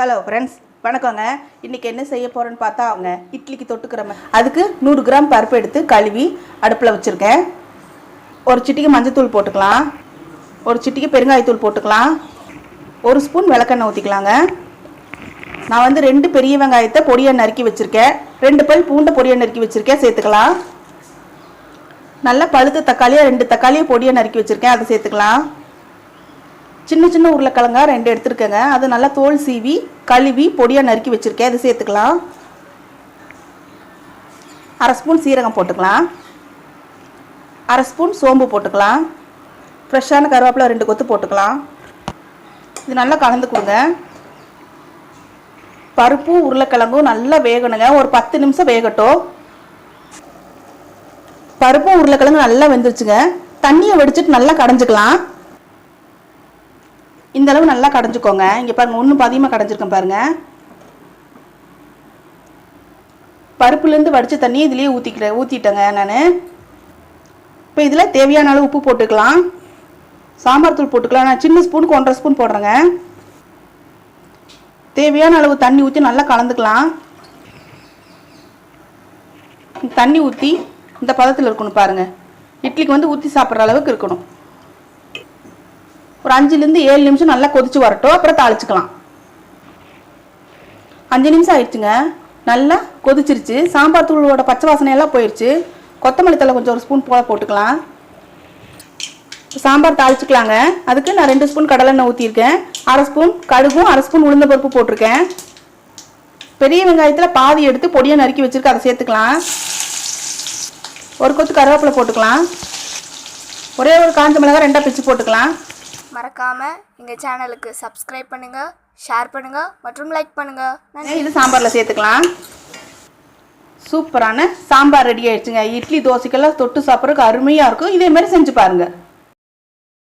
Hello friends வணக்கங்க. இன்றைக்கி என்ன செய்ய போகிறேன்னு பார்த்தா அவங்க இட்லிக்கு தொட்டுக்கிற மாதிரி. அதுக்கு நூறு கிராம் பருப்பு எடுத்து கழுவி அடுப்பில் வச்சுருக்கேன். ஒரு சிட்டிக்கு மஞ்சத்தூள் போட்டுக்கலாம். ஒரு சிட்டிக்கு பெருங்காயத்தூள் போட்டுக்கலாம். ஒரு ஸ்பூன் விளக்கெண்ணெய் ஊற்றிக்கலாங்க நான் வந்து ரெண்டு பெரிய வெங்காயத்தை பொடியை நறுக்கி வச்சுருக்கேன். ரெண்டு பல் பூண்டை பொடியை நறுக்கி வச்சுருக்கேன். சேர்த்துக்கலாம். நல்லா பழுத்த தக்காளியாக ரெண்டு தக்காளியை பொடியை நறுக்கி வச்சுருக்கேன். அதை சேர்த்துக்கலாம். சின்ன சின்ன உருளைக்கிழங்கா ரெண்டு எடுத்துருக்கேங்க. அது நல்லா தோல் சீவி கழுவி பொடியாக நறுக்கி வச்சுருக்கேன். அது சேர்த்துக்கலாம். அரை ஸ்பூன் சீரகம் போட்டுக்கலாம். அரை ஸ்பூன் சோம்பு போட்டுக்கலாம். ஃப்ரெஷ்ஷான கருவேப்பிலை ரெண்டு கொத்து போட்டுக்கலாம். இது நல்லா கலந்து கொடுங்க. பருப்பு உருளைக்கிழங்கும் நல்லா வேகணுங்க. ஒரு பத்து நிமிஷம் வேகட்டும். பருப்பும் உருளைக்கிழங்கு நல்லா வெந்துருச்சுங்க. தண்ணியை வடிச்சிட்டு நல்லா கடைஞ்சிக்கலாம். இந்த அளவு நல்லா கடைஞ்சிக்கோங்க. இங்கே பாருங்க ஒன்றும் பாதியமாக கடைஞ்சிருக்கேன் பாருங்க. பருப்புலேருந்து வடித்த தண்ணியை இதுலேயே ஊற்றிக்கிறேன் ஊற்றிட்டேங்க நான். இப்போ இதில் தேவையான அளவு உப்பு போட்டுக்கலாம். சாம்பார் தூள் போட்டுக்கலாம். நான் சின்ன ஸ்பூனுக்கு ஒன்றரை ஸ்பூன் போடுறேங்க. தேவையான அளவு தண்ணி ஊற்றி நல்லா கலந்துக்கலாம். தண்ணி ஊற்றி இந்த பதத்தில் இருக்கணும் பாருங்கள் இட்லிக்கு வந்து ஊற்றி சாப்பிட்ற அளவுக்கு இருக்கணும். ஒரு அஞ்சுலேருந்து ஏழு நிமிஷம் நல்லா கொதிச்சு வரட்டும் அப்புறம் தாளிச்சுக்கலாம். அஞ்சு நிமிஷம் ஆயிடுச்சுங்க. நல்லா கொதிச்சிருச்சு. சாம்பார் தூளோட பச்சை வாசனையெல்லாம் போயிடுச்சு கொத்தமல்லி தலை கொஞ்சம் ஒரு ஸ்பூன் போல போட்டுக்கலாம். சாம்பார் தாளிச்சுக்கலாங்க. அதுக்கு நான் ரெண்டு ஸ்பூன் கடலெண்ணெய் ஊற்றிருக்கேன் அரை ஸ்பூன் கடுகும் அரை ஸ்பூன் உளுந்த பருப்பு போட்டிருக்கேன். பெரிய வெங்காயத்தில் பாதி எடுத்து பொடியாக நறுக்கி வச்சுருக்கு அதை சேர்த்துக்கலாம். ஒரு கொத்து கருவேப்பிலை போட்டுக்கலாம். ஒரே ஒரு காஞ்ச மிளகாய் ரெண்டாக பிச்சு போட்டுக்கலாம். மறக்காமல் எங்கள் சேனலுக்கு சப்ஸ்கிரைப் பண்ணுங்கள் ஷேர் பண்ணுங்கள் மற்றும் லைக் பண்ணுங்கள் இது சாம்பாரில் சேர்த்துக்கலாம். சூப்பரான சாம்பார் ரெடி ஆயிடுச்சுங்க. இட்லி தோசைக்கெல்லாம் தொட்டு சாப்பிட்றதுக்கு அருமையாக இருக்கும். இதே மாதிரி செஞ்சு பாருங்கள்